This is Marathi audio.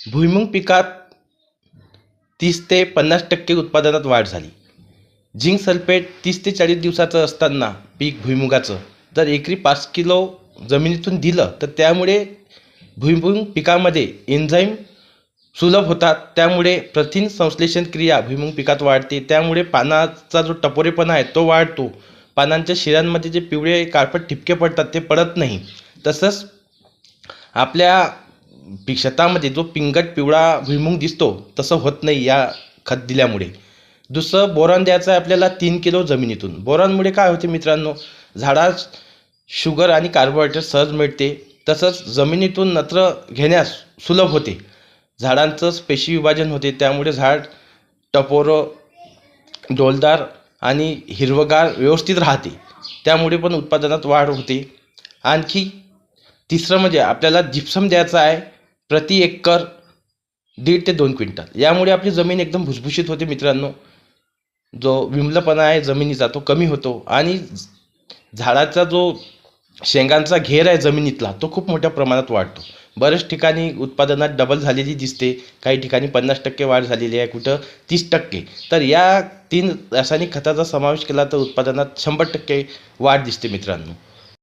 भुईमुग पिकात तीस ते पन्नास टक्के उत्पादनात वाढ झाली. झिंक सल्फेट तीस ते चाळीस दिवसाचं असताना पीक भुईमुगाचं. जर एकरी पाच किलो जमिनीतून दिलं तर त्यामुळे भुईमुग पिकामध्ये एन्झाईम सुलभ होतात. त्यामुळे प्रथिन संश्लेषण क्रिया भुईमुग पिकात वाढते. त्यामुळे पानाचा जो टपोरेपणा आहे तो वाढतो. पानांच्या शिरांमध्ये जे पिवळे काळपट ठिपके पडतात ते पडत नाही. तसंच आपल्या पी शेतामध्ये जो पिंगट पिवळा भुईमुग दिसतो तसं होत नाही या खत दिल्यामुळे. दुसरं बोरॉन द्यायचं आहे आपल्याला तीन किलो जमिनीतून. बोरॉनमुळे काय होते मित्रांनो? झाडास शुगर आणि कार्बोहायड्रेट सहज मिळते. तसंच जमिनीतून नत्र घेण्यास सुलभ होते. झाडांचं पेशी विभाजन होते. त्यामुळे झाड टपोरं डोलदार आणि हिरवगार व्यवस्थित राहते. त्यामुळे पण उत्पादनात वाढ होते. आणखी तिसरं म्हणजे आपल्याला जिप्सम द्यायचं आहे प्रति एकर दीड ते दोन क्विंटल. यामुळे आपली जमीन एकदम भुसभुशीत होते मित्रांनो. जो विमलपणा आहे जमिनीचा तो कमी होतो आणि झाडाचा जो शेंगांचा घेर आहे जमिनीतला तो खूप मोठ्या प्रमाणात वाढतो. बऱ्याच ठिकाणी उत्पादनात डबल झालेली दिसते. काही ठिकाणी पन्नास टक्के वाढ झालेली आहे कुठं तीस टक्के. तर या तीन रासायनिक खताचा समावेश केला तर उत्पादनात शंभर टक्के वाढ दिसते मित्रांनो.